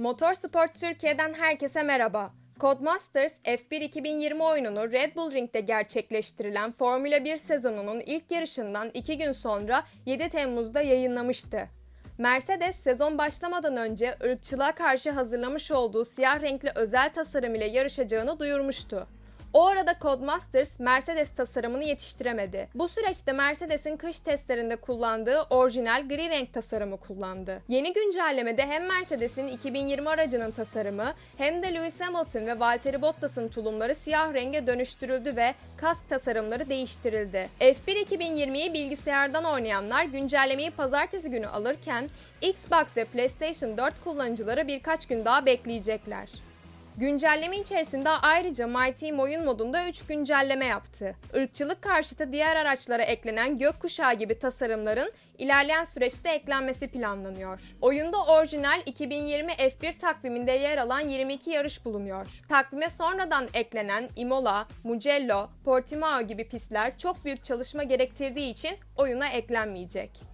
Motorsport Türkiye'den herkese merhaba. Codemasters F1 2020 oyununu Red Bull Ring'de gerçekleştirilen Formula 1 sezonunun ilk yarışından 2 gün sonra 7 Temmuz'da yayınlamıştı. Mercedes sezon başlamadan önce ırkçılığa karşı hazırlamış olduğu siyah renkli özel tasarım ile yarışacağını duyurmuştu. O arada Codemasters Mercedes tasarımını yetiştiremedi. Bu süreçte Mercedes'in kış testlerinde kullandığı orijinal gri renk tasarımı kullandı. Yeni güncellemede hem Mercedes'in 2020 aracının tasarımı hem de Lewis Hamilton ve Valtteri Bottas'ın tulumları siyah renge dönüştürüldü ve kask tasarımları değiştirildi. F1 2020'yi bilgisayardan oynayanlar güncellemeyi pazartesi günü alırken Xbox ve PlayStation 4 kullanıcıları birkaç gün daha bekleyecekler. Güncelleme içerisinde ayrıca My oyun modunda 3 güncelleme yaptı. Irkçılık karşıtı diğer araçlara eklenen gökkuşağı gibi tasarımların ilerleyen süreçte eklenmesi planlanıyor. Oyunda orijinal 2020 F1 takviminde yer alan 22 yarış bulunuyor. Takvime sonradan eklenen Imola, Mugello, Portimao gibi pistler çok büyük çalışma gerektirdiği için oyuna eklenmeyecek.